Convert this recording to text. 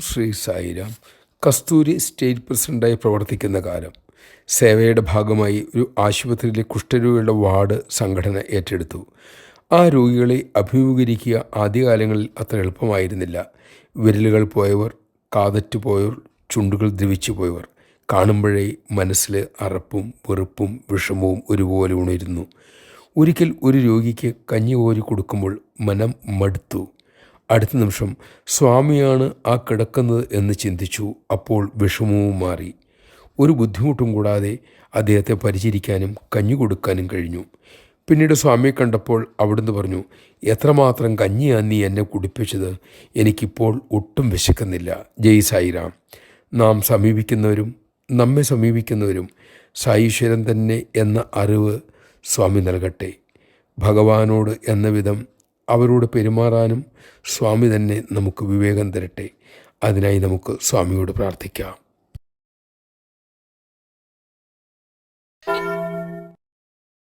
Shri Sairam. Kasturi state പ്രസിഡന്റായി പ്രവർത്തിക്കുന്ന കാലം. സേവയുടെ ഭാഗമായി ഒരു ആശുപത്രിയിലെ കുഷ്ഠരോഗികളുടെ വാർഡ് സംഘടന ഏറ്റെടുത്തു. ആ രോഗികളെ അഭിമുഖീകരിക്കുക ആദ്യകാലങ്ങളിൽ അത്ര എളുപ്പമായിരുന്നില്ല. വിരലുകൾ പോയവർ കാതറ്റ് പോയവർ ചുണ്ടുകൾ ദ്രവിച്ചു പോയവർ. കാണുമ്പോഴേ മനസ്സിൽ അറപ്പും വെറുപ്പും വിഷമവും ഒരുപോലെ ഉണരുന്നു. ഒരിക്കൽ ഒരു രോഗിക്ക് കഞ്ഞി കോരി കൊടുക്കുമ്പോൾ മനം മടുത്തു. അടുത്ത നിമിഷം സ്വാമിയാണ് ആ കിടക്കുന്നത് എന്ന് ചിന്തിച്ചു. അപ്പോൾ വിഷമവും മാറി. ഒരു ബുദ്ധിമുട്ടും കൂടാതെ അദ്ദേഹത്തെ പരിചരിക്കാനും കഞ്ഞി കൊടുക്കാനും കഴിഞ്ഞു. പിന്നീട് സ്വാമിയെ കണ്ടപ്പോൾ അവിടുന്ന് പറഞ്ഞു എത്രമാത്രം കഞ്ഞിയാണ് നീ എന്നെ കുടിപ്പിച്ചത്? എനിക്കിപ്പോൾ ഒട്ടും വിശക്കുന്നില്ല. ജയ് സായിറാം നാം സമീപിക്കുന്നവരും നമ്മെ സമീപിക്കുന്നവരും സായീശ്വരൻ തന്നെ എന്ന അറിവ് സ്വാമി നൽകട്ടെ. ഭഗവാനോട് എന്ന വിധം അവരോട് പെരുമാറാനും സ്വാമി തന്നെ നമുക്ക് വിവേകം തരട്ടെ. അതിനായി നമുക്ക് സ്വാമിയോട് പ്രാർത്ഥിക്കാം.